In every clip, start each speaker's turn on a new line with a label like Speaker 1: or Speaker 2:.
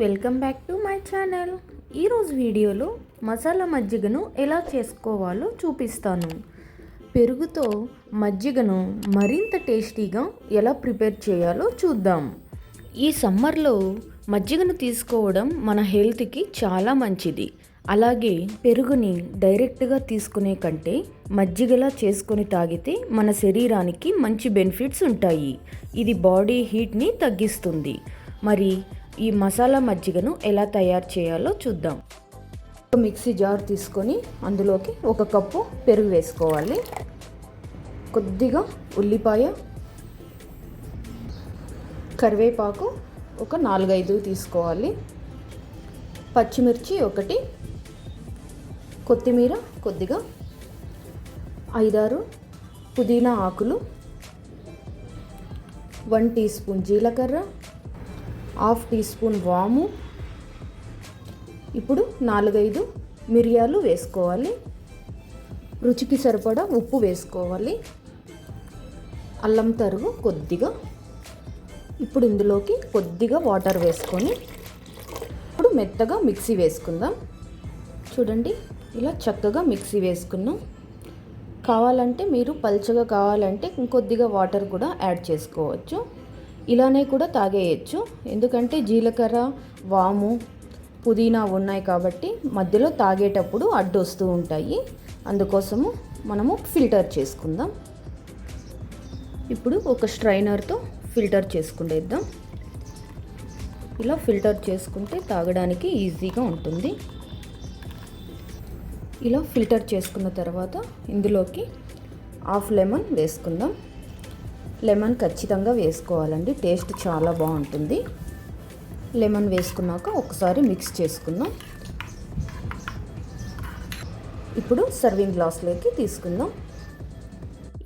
Speaker 1: Welcome back to my channel. ఈరోజు వీడియోలో మసాలా మజ్జిగను ఎలా చేసుకోవాలో చూపిస్తాను. పెరుగుతో మజ్జిగను మరింత టేస్టీగా ఎలా ప్రిపేర్ చేయాలో చూద్దాం. ఈ సమ్మర్లో మజ్జిగను తీసుకోవడం మన హెల్త్కి చాలా మంచిది. అలాగే పెరుగుని డైరెక్ట్గా తీసుకునే కంటే మజ్జిగలా చేసుకొని తాగితే మన శరీరానికి మంచి బెనిఫిట్స్ ఉంటాయి. ఇది బాడీ హీట్ని తగ్గిస్తుంది. మరి ఈ మసాలా మజ్జిగను ఎలా తయారు చేయాలో చూద్దాం. ఒక మిక్సీ జార్ తీసుకొని అందులోకి ఒక కప్పు పెరుగు వేసుకోవాలి. కొద్దిగా ఉల్లిపాయ కరివేపాకు ఒక నాలుగైదు తీసుకోవాలి. పచ్చిమిర్చి ఒకటి కొత్తిమీర కొద్దిగా ఐదారు పుదీనా ఆకులు వన్ టీ స్పూన్ జీలకర్ర హాఫ్ టీ స్పూన్ వాము. ఇప్పుడు నాలుగైదు మిరియాలు వేసుకోవాలి. రుచికి సరిపడా ఉప్పు వేసుకోవాలి. అల్లం తరుగు కొద్దిగా. ఇప్పుడు ఇందులోకి కొద్దిగా వాటర్ వేసుకొని ఇప్పుడు మెత్తగా మిక్సీ వేసుకుందాం. చూడండి ఇలా చక్కగా మిక్సీ వేసుకున్నాం. కావాలంటే మీరు పల్చగా కావాలంటే ఇంకొద్దిగా వాటర్ కూడా యాడ్ చేసుకోవచ్చు. ఇలానే కూడా తాగేయచ్చు. ఎందుకంటే జీలకర్ర వాము పుదీనా ఉన్నాయి కాబట్టి మధ్యలో తాగేటప్పుడు అడ్డు వస్తూ ఉంటాయి. అందుకోసము మనము ఫిల్టర్ చేసుకుందాం. ఇప్పుడు ఒక స్ట్రైనర్తో ఫిల్టర్ చేసుకుండేద్దాం. ఇలా ఫిల్టర్ చేసుకుంటే తాగడానికి ఈజీగా ఉంటుంది. ఇలా ఫిల్టర్ చేసుకున్న తర్వాత ఇందులోకి హాఫ్ లెమన్ వేసుకుందాం. లెమన్ ఖచ్చితంగా వేసుకోవాలండి. టేస్ట్ చాలా బాగుంటుంది. లెమన్ వేసుకున్నాక ఒకసారి మిక్స్ చేసుకుందాం. ఇప్పుడు సర్వింగ్ గ్లాస్లోకి తీసుకుందాం.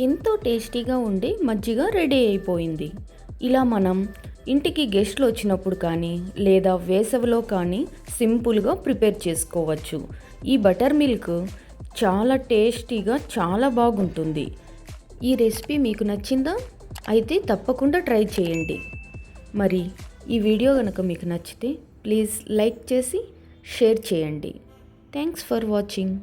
Speaker 1: ఎంతో టేస్టీగా ఉండి మజ్జిగ రెడీ అయిపోయింది. ఇలా మనం ఇంటికి గెస్ట్లు వచ్చినప్పుడు కానీ లేదా వేసవిలో కానీ సింపుల్గా ప్రిపేర్ చేసుకోవచ్చు. ఈ బటర్ మిల్క్ చాలా టేస్టీగా చాలా బాగుంటుంది. ఈ రెసిపీ మీకు నచ్చిందా? అయితే తప్పకుండా ట్రై చేయండి. మరి ఈ వీడియో కనుక మీకు నచ్చితే ప్లీజ్ లైక్ చేసి షేర్ చేయండి. Thanks for watching.